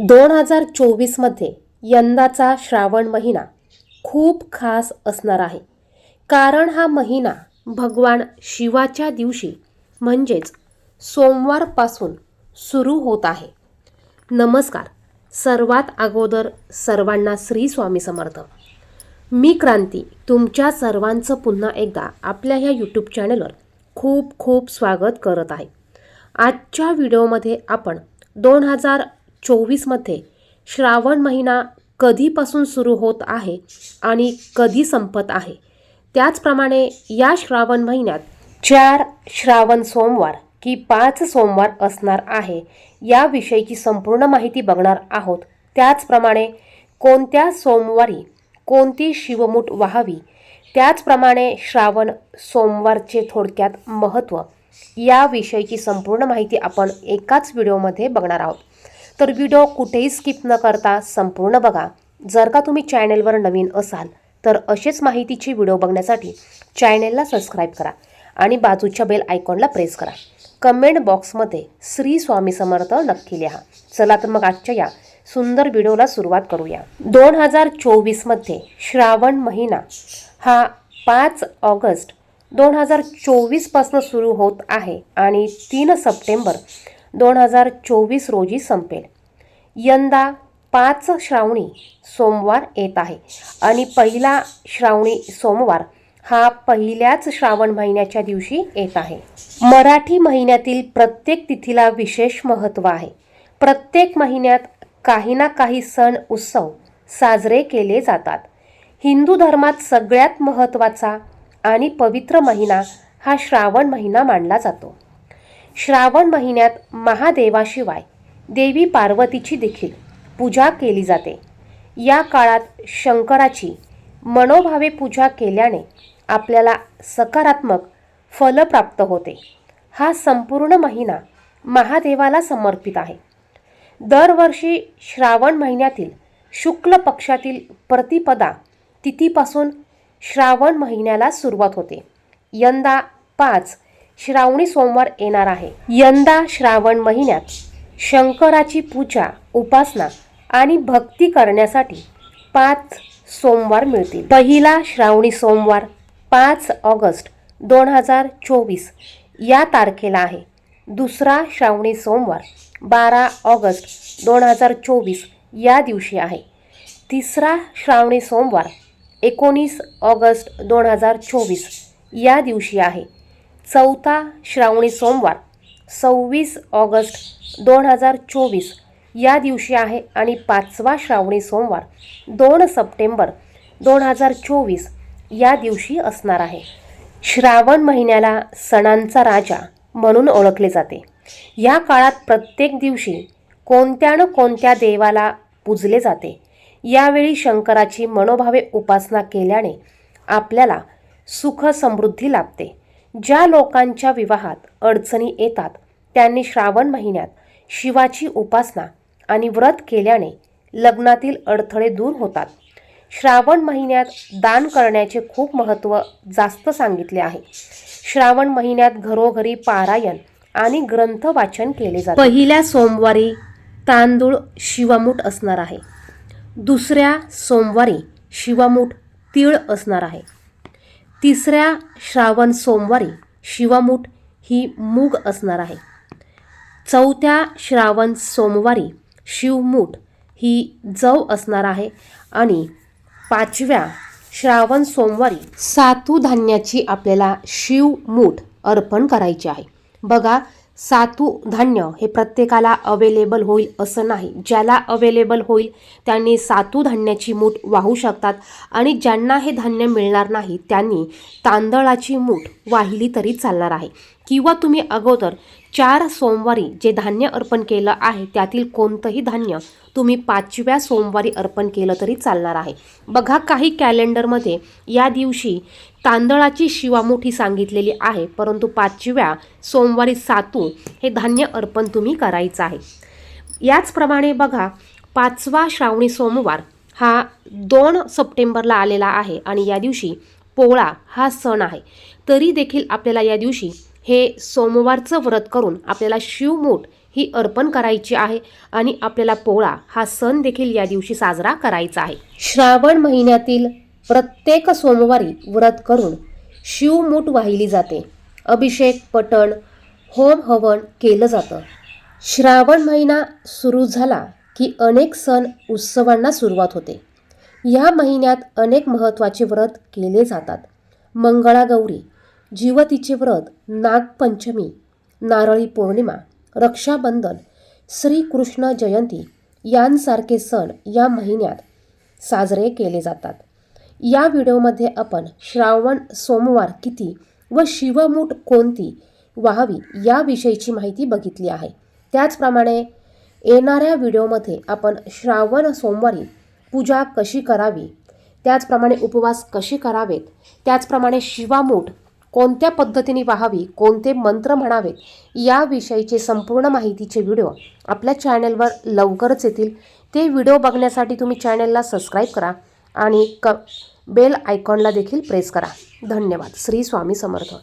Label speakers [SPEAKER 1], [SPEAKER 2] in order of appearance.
[SPEAKER 1] दोन हजार चोवीसमध्ये यंदाचा श्रावण महिना खूप खास असणार आहे. कारण हा महिना भगवान शिवाच्या दिवशी म्हणजेच सोमवारपासून सुरू होत आहे. नमस्कार. सर्वात अगोदर सर्वांना श्री स्वामी समर्थ. मी क्रांती तुमच्या सर्वांचं पुन्हा एकदा आपल्या ह्या यूट्यूब चॅनलवर खूप खूप स्वागत करत आहे. आजच्या व्हिडिओमध्ये आपण दोन हजार चोवीसमध्ये श्रावण महिना कधीपासून सुरू होत आहे आणि कधी संपत आहे? त्याचप्रमाणे या श्रावण महिन्यात चार श्रावण सोमवार की पाच सोमवार असणार आहे याविषयीची संपूर्ण माहिती बघणार आहोत. त्याचप्रमाणे कोणत्या सोमवारी कोणती शिवमूठ व्हावी? त्याचप्रमाणे श्रावण सोमवारचे थोडक्यात महत्त्व याविषयीची संपूर्ण माहिती आपण एकाच व्हिडिओमध्ये बघणार आहोत. तर व्हिडिओ कुठेही स्किप न करता संपूर्ण बघा. जर का तुम्ही चॅनेलवर नवीन असाल तर असेच माहितीची व्हिडिओ बघण्यासाठी चॅनेलला सबस्क्राईब करा आणि बाजूच्या बेल आयकॉनला प्रेस करा. कमेंट बॉक्समध्ये श्री स्वामी समर्थ नक्की लिहा. चला तर मग आजच्या या सुंदर व्हिडिओला सुरुवात करूया. दोन हजार चोवीसमध्ये श्रावण महिना हा पाच ऑगस्ट दोन हजार चोवीसपासून सुरू होत आहे आणि तीन सप्टेंबर दोन हजार चोवीस रोजी संपेल. यंदा पाच श्रावणी सोमवार येत आहे. आणि पहिला श्रावणी सोमवार हा पहिल्याच श्रावण महिन्याच्या दिवशी येत आहे. मराठी महिन्यातील प्रत्येक तिथीला विशेष महत्त्व आहे. प्रत्येक महिन्यात काही ना काही सण उत्सव साजरे केले जातात. हिंदू धर्मात सगळ्यात महत्त्वाचा आणि पवित्र महिना हा श्रावण महिना मानला जातो. श्रावण महिन्यात महादेवाशिवाय देवी पार्वतीची देखील पूजा केली जाते. या काळात शंकराची मनोभावे पूजा केल्याने आपल्याला सकारात्मक फल प्राप्त होते. हा संपूर्ण महिना महादेवाला समर्पित आहे. दरवर्षी श्रावण महिन्यातील शुक्ल पक्षातील प्रतिपदा तिथीपासून श्रावण महिन्याला सुरुवात होते. यंदा पाच श्रावणी सोमवार येणार आहे. यंदा श्रावण महिन्यात शंकराची पूजा उपासना आणि भक्ती करण्यासाठी पाच सोमवार मिळतील. पहिला श्रावणी सोमवार पाच ऑगस्ट दोन हजार चोवीस या तारखेला आहे. दुसरा श्रावणी सोमवार बारा ऑगस्ट दोन हजार चोवीस या दिवशी आहे. तिसरा श्रावणी सोमवार एकोणीस ऑगस्ट दोन हजार चोवीस या दिवशी आहे. चौथा श्रावणी सोमवार सव्वीस ऑगस्ट दोन हजार चोवीस. या दिवशी आहे आणि पाचवा श्रावणी सोमवार दोन सप्टेंबर दोन हजार चोवीस. या दिवशी असणार आहे. श्रावण महिन्याला सणांचा राजा म्हणून ओळखले जाते. या काळात प्रत्येक दिवशी कोणत्या न कोणत्या देवाला पूजले जाते. यावेळी शंकराची मनोभावे उपासना केल्याने आपल्याला सुख समृद्धी लाभते. ज्या लोकांच्या विवाहात अडचणी येतात त्यांनी श्रावण महिन्यात शिवाची उपासना आणि व्रत केल्याने लग्नातील अडथळे दूर होतात. श्रावण महिन्यात दान करण्याचे खूप महत्त्व जास्त सांगितले आहे. श्रावण महिन्यात घरोघरी पारायण आणि ग्रंथ वाचन केले जाते. पहिल्या सोमवारी तांदूळ शिवामूठ असणार आहे. दुसऱ्या सोमवारी शिवामूठ तीळ असणार आहे. तिसऱ्या श्रावण सोमवारी शिवामूठ ही मूग असणार आहे. चौथ्या श्रावण सोमवारी शिवमूठ ही जव असणार आहे आणि पाचव्या श्रावण सोमवारी सातू धान्याची आपल्याला शिवमूठ अर्पण करायची आहे. बघा सातू धान्य हे प्रत्येकाला अवेलेबल होईल असं नाही. ज्याला अवेलेबल होईल त्यांनी सातू धान्याची मूठ वाहू शकतात आणि ज्यांना हे धान्य मिळणार नाही त्यांनी तांदळाची मूठ वाहिली तरी चालणार आहे. किंवा तुम्ही अगोदर चार सोमवारी जे धान्य अर्पण केलं आहे त्यातील कोणतंही धान्य तुम्ही पाचव्या सोमवारी अर्पण केलं तरी चालणार आहे. बघा काही कॅलेंडरमध्ये या दिवशी तांदळाची शिवामुठी सांगितलेली आहे परंतु पाचव्या सोमवारी सातू हे धान्य अर्पण तुम्ही करायचं आहे. याचप्रमाणे बघा पाचवा श्रावणी सोमवार हा दोन सप्टेंबरला आलेला आहे आणि या दिवशी पोळा हा सण आहे. तरी देखील आपल्याला या दिवशी हे सोमवारचं व्रत करून आपल्याला शिवमूठ ही अर्पण करायची आहे आणि आपल्याला पोळा हा सण देखील या दिवशी साजरा करायचा आहे. श्रावण महिन्यातील प्रत्येक सोमवारी व्रत करून शिवमूठ वाहिली जाते. अभिषेक पटण होम हवन केलं जातं. श्रावण महिना सुरू झाला की अनेक सण उत्सवांना सुरुवात होते. या महिन्यात अनेक महत्त्वाचे व्रत केले जातात. मंगळागौरी जीवतीचे व्रत नागपंचमी नारळी पौर्णिमा रक्षाबंधन श्रीकृष्ण जयंती यांसारखे सण या महिन्यात साजरे केले जातात. या व्हिडिओमध्ये आपण श्रावण सोमवार किती व शिवमूठ कोणती व्हावी याविषयीची माहिती बघितली आहे. त्याचप्रमाणे येणाऱ्या व्हिडिओमध्ये आपण श्रावण सोमवारी पूजा कशी करावी त्याचप्रमाणे उपवास कसे करावेत त्याचप्रमाणे शिवामूठ कोणत्या पद्धतीने वाहावी कोणते मंत्र म्हणावेत याविषयीचे संपूर्ण माहितीचे व्हिडिओ आपल्या चॅनलवर लवकरच येतील. ते व्हिडिओ बघण्यासाठी तुम्ही चॅनलला सबस्क्राईब करा. आणि क बेल आयकॉनला देखील प्रेस करा. धन्यवाद. श्री स्वामी समर्थ.